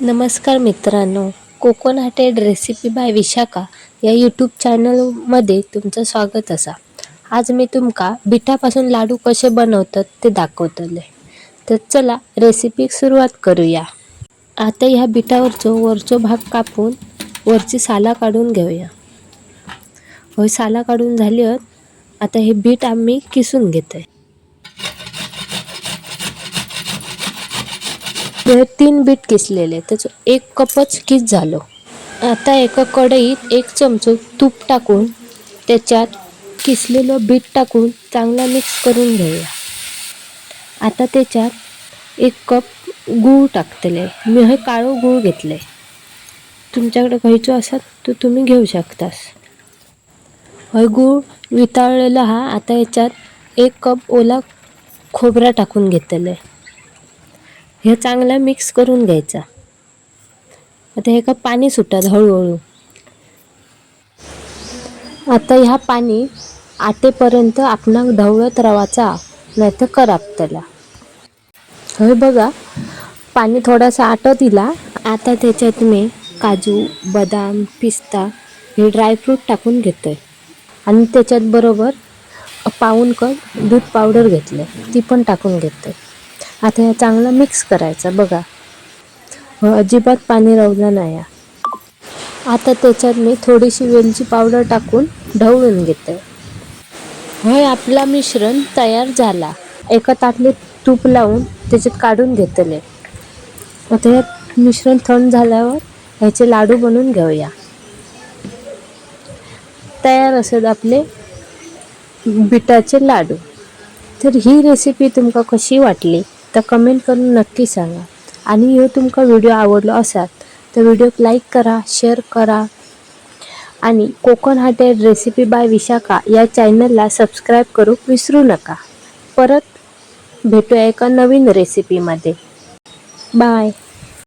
नमस्कार मित्रांनो कोकोनटेड recipe by Vishakha या यूट्यूब चॅनलमध्ये तुमचं स्वागत असा. आज मी तुमका बिठापासून लाडू कसे बनवतात ते दाखवतले. तर चला रेसिपी सुरुवात करूया. आता ह्या बिठावरचो वरचो भाग कापून वरची साला काढून घेऊया. होय साला काढून झाली आता हे बीट आम्ही किसून घेतोय. हे तीन बीट किसलेले त्याचं एक कपच किस झालं. आता एका कढईत एक चमचो तूप टाकून त्याच्यात किसलेलं बीट टाकून चांगला मिक्स करून घेऊया. आता त्याच्यात एक कप गूळ टाकतले. मी हे काळो गूळ घेतले. तुमच्याकडे घ्यायचो असाल तर तुम्ही घेऊ शकतास. हय गूळ वितळलेला हा आता याच्यात एक कप ओला खोबरा टाकून घेतले. हे चांगला मिक्स करून घ्यायचा. आता हे का पाणी सुटत हळूहळू. आता ह्या पाणी आटेपर्यंत आपणाक ढवळत रवाचा नाही तर कराप त्याला. हे बघा पाणी थोडासा आटत दिला आता त्याच्यात मी काजू बदाम पिस्ता हे ड्रायफ्रूट टाकून घेतो आहे आणि त्याच्यात बरोबर पाऊन कप दूध पावडर घेतलं ती पण टाकून घेतो आहे आता हे चांगलं मिक्स करायचं बघा. हो, अजिबात पाणी रवलं नाही आता त्याच्यात मी थोडीशी वेलची पावडर टाकून ढवळून घेते. हे आपला मिश्रण तयार झाला. एका ताटलीत तूप लावून त्याच्यात काढून घेतले. आता हे मिश्रण थंड झाल्यावर ह्याचे लाडू बनवून घेऊया. तयार असत आपले बिटाचे लाडू. तर ही रेसिपी तुमका कशी वाटली? तर कमेंट करून नक्की सांगा. आणि ह्यो तुमका व्हिडिओ आवडलो असाल तर व्हिडिओक लाईक करा शेअर करा. आणि Konkan hotel recipe by Vishakha या चॅनलला सबस्क्राईब करू विसरू नका. परत भेटूया एका नवीन रेसिपीमध्ये. बाय.